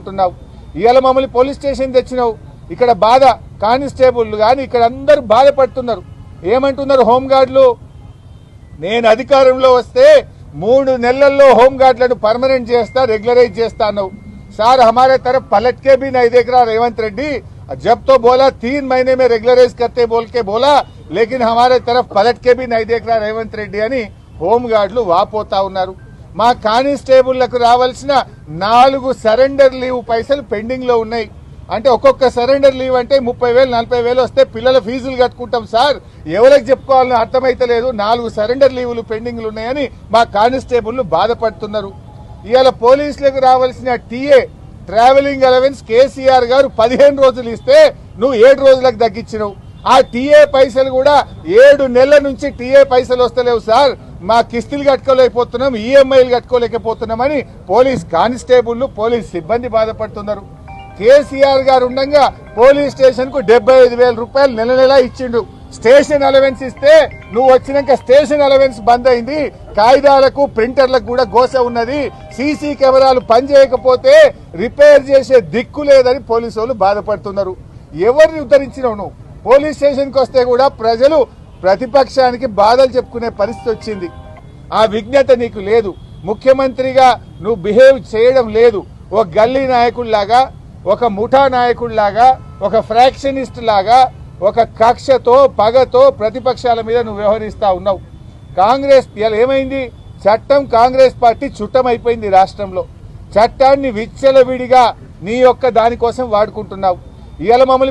వాడుకుంటున్నావు ఇవాళ మమ్మల్ని police station తెచ్చినావు ఇక్కడ బాధ కానిస్టేబుల్ కానీ ఇక్కడ అందరూ బాధపడుతున్నారు ఏమంటున్నారు హోంగార్డులు నేను అధికారంలో వస్తే మూడు నెలల్లో హోంగార్డులను పర్మనెంట్ చేస్తా రెగ్యులరైజ్ చేస్తాను సార్ हमारे तरफ पलट के भी नहीं देख रहा रेवंत रेड्डी जब तो बोला तीन महीने में रेगुलराइज करते बोल के बोला लेकिन हमारे तरफ पलट के भी नहीं देख रहा రేవంత్ రెడ్డి అని హోంగార్డులు వాపోతా ఉన్నారు మా కానిస్టేబుళ్ళకు రావాల్సిన నాలుగు సరెండర్ లీవ్ పైసలు పెండింగ్లో ఉన్నాయి. అంటే ఒక్కొక్క సరెండర్ లీవ్ అంటే ముప్పై వేలు నలభై వేలు వస్తే పిల్లల ఫీజులు కట్టుకుంటాం సార్. ఎవరికి చెప్పుకోవాలని అర్థమైతలేదు. నాలుగు సరెండర్ లీవులు పెండింగ్లు ఉన్నాయని మా కానిస్టేబుల్లు బాధపడుతున్నారు. ఇవాళ పోలీసులకు రావాల్సిన టీఏ ట్రావెలింగ్ అలవెన్స్ కేసీఆర్ గారు పదిహేను రోజులు ఇస్తే నువ్వు ఏడు రోజులకు తగ్గించినవు. ఆ టీఏ పైసలు కూడా ఏడు నెలల నుంచి టీఏ పైసలు వస్తలేవు సార్. మా కిస్తులు కట్టుకోలేకపోతున్నాం ఈఎంఐలు కట్టుకోలేకపోతున్నామని పోలీస్ కానిస్టేబుల్ పోలీస్ సిబ్బంది బాధపడుతున్నారు. కేసీఆర్ గారు ఉండగా పోలీస్ స్టేషన్కు డెబ్బై ఐదు వేల రూపాయలు నెల నెల ఇచ్చిండు. స్టేషన్ అలవెన్స్ ఇస్తే నువ్వు వచ్చినాక స్టేషన్ అలవెన్స్ బంద్ అయింది. కాగితాలకు ప్రింటర్లకు కూడా గోస ఉన్నది. సీసీ కెమెరాలు పనిచేయకపోతే రిపేర్ చేసే దిక్కు లేదని పోలీసు వాళ్ళు బాధపడుతున్నారు. ఎవరిని ఉద్ధరించినావు నువ్వు? పోలీస్ స్టేషన్కి వస్తే కూడా ప్రజలు ప్రతిపక్షానికి బాధలు చెప్పుకునే పరిస్థితి వచ్చింది. ఆ విజ్ఞత నీకు లేదు. ముఖ్యమంత్రిగా నువ్వు బిహేవ్ చేయడం లేదు. ఒక గల్లీ నాయకుడిలాగా ఒక ముఠా నాయకుడిలాగా ఒక ఫ్రాక్షనిస్ట్ లాగా ఒక కక్షతో పగతో ప్రతిపక్షాల మీద నువ్వు వ్యవహరిస్తూ ఉన్నావు. కాంగ్రెస్ ఏమైంది? చట్టం కాంగ్రెస్ పార్టీ చుట్టమైపోయింది రాష్ట్రంలో. చట్టాన్ని విచ్చలవిడిగా నీ యొక్క దానికోసం వాడుకుంటున్నావు. ఇవాళ మమ్మల్ని